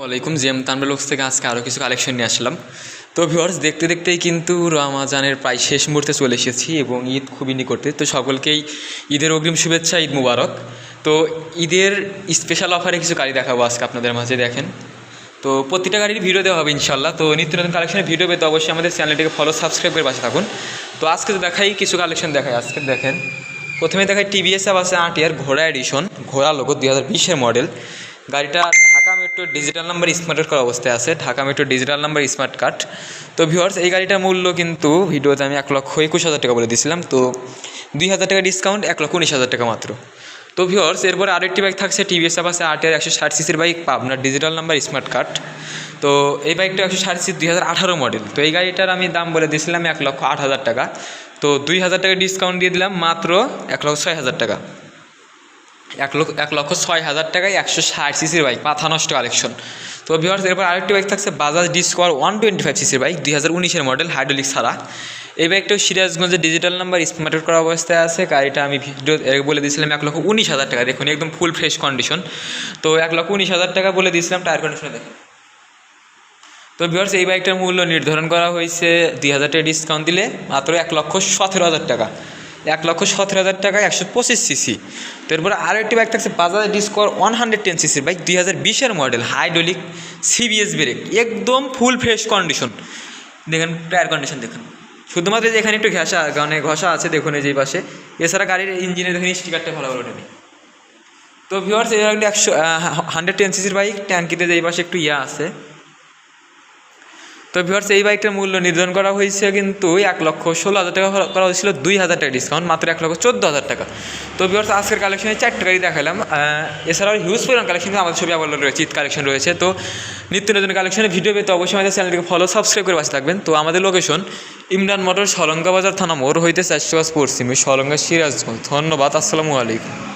ওয়ালাইকুম জিএম তানবেলক্স থেকে আজকে আরও কিছু কালেকশন নিয়ে আসলাম। তো ভিউয়ার্স দেখতে দেখতেই কিন্তু রমাজানের প্রায় শেষ মুহূর্তে চলে এসেছি এবং ঈদ খুবই নিকটে। তো সকলকেই ঈদের অগ্রিম শুভেচ্ছা, ঈদ মুবারক। তো ঈদের স্পেশাল অফারে কিছু গাড়ি দেখাবো আজকে আপনাদের মাঝে, দেখেন। তো প্রতিটা গাড়ির ভিডিও দেওয়া হবে ইনশাল্লাহ তো নিত্য নতুন কালেকশনের ভিডিও পেতে অবশ্যই আমাদের চ্যানেলটিকে ফলো সাবস্ক্রাইব করে পাশে থাকুন। তো আজকে তো দেখাই কিছু কালেকশন দেখাই। আজকে দেখেন, প্রথমে দেখাই টিভিএস আছে আট ইয়ার ঘোড়া এডিশন ঘোড়া লোগো দুই হাজার মডেল গাড়িটা metro digital number smart card করা অবস্থায় আছে। Dhaka metro digital number smart card তো ভিউয়ার্স এই গাড়িটার মূল্য কিন্তু ভিডিওতে আমি এক লক্ষ একুশ হাজার টাকা বলে দিয়েছিলাম তো দুই হাজার টাকা ডিসকাউন্ট এক লক্ষ উনিশ হাজার টাকা মাত্র। তো ভিউয়ার্স এরপর আরেকটি বাইক থাকছে টিভিএস আট ইয়ার একশো ষাট সিসির বাইক আপনার ডিজিটাল নাম্বার স্মার্ট কার্ড তো এই বাইকটা একশো ষাট সিসি দুই হাজার আঠারো মডেল তো এই গাড়িটার আমি দাম বলে দিয়েছিলাম এক লক্ষ আট হাজার টাকা। তো দুই হাজার টাকা ডিসকাউন্ট দিয়ে দিলাম, মাত্র এক লক্ষ ছয় হাজার টাকা। এক লক্ষ এক লক্ষ ছয় হাজার টাকায় একশো ষাট সিসির বাইক, মাথা নষ্ট কালেকশন তো ভিওয়ার্স এরপর আরেকটি বাইক থাকছে Bajaj Discover one twenty five সিসির বাইক দুই হাজার উনিশের মডেল হাইড্রোলিক ছাড়া। এই বাইকটাও সিরাজগঞ্জের ডিজিটাল নাম্বার স্মার্ট করা অবস্থায় আছে। গাড়িটা আমি ভিডিও বলে দিয়েছিলাম এক লক্ষ উনিশ হাজার টাকা। দেখুন, একদম ফুল ফ্রেশ কন্ডিশন তো এক লক্ষ উনিশ হাজার টাকা বলে দিয়েছিলাম টায়ার কন্ডিশনে দেখুন। তো ভিওর্স এই বাইকটার মূল্য নির্ধারণ করা হয়েছে দুই হাজার টাকা ডিসকাউন্ট দিলে, মাত্র এক লক্ষ সতেরো হাজার টাকা। এক লক্ষ সতেরো হাজার টাকা একশো পঁচিশ সিসি। তো এরপর আরও একটি বাইক থাকছে Bajaj Discover one hundred ten সিসির বাইক দুই হাজার বিশের মডেল হাইড্রোলিক সিবিএস ব্রেক একদম ফুল ফ্রেশ কন্ডিশন দেখেন টায়ার কন্ডিশন দেখুন। শুধুমাত্র যে এখানে একটু ঘেঁষা মানে ঘষা আছে, দেখুন এই যে পাশে। এছাড়া গাড়ির ইঞ্জিনে দেখুন স্টিকারটা ভালো ভালো নেই তো ভিওয়ার্স এই একশো হান্ড্রেড টেন সিসির বাইক ট্যাঙ্কিতে যে পাশে একটু ইয়া আছে। তো ভিওর্স এই বাইকটার মূল্য নির্ধারণ করা হয়েছে কিন্তু এক লক্ষ ষোলো হাজার টাকা করা হয়েছিল দুই হাজার টাকা ডিসকাউন্ট মাত্র এক লক্ষ চোদ্দ হাজার টাকা। তো ভিওর্স আজকের কালেকশনে চারটে গাড়ি দেখালাম। এছাড়াও হিউজ পরিমাণ কালেকশন আমাদের ছবি আবার রয়েছে ঈদ কালেকশন রয়েছে। তো নিত্য নতুন কালেকশনের ভিডিও পেতে অবশ্যই আমাদের চ্যানেলটিকে ফলো সাবস্ক্রাইব করে পাশে থাকবেন। তো আমাদের লোকেশন ইমরান মোটর সলঙ্গা বাজার থানা মোড় হইতে চারশো পশ্চিমে, সলঙ্গা সিরাজগঞ্জ। ধন্যবাদ, আসসালামু আলাইকুম।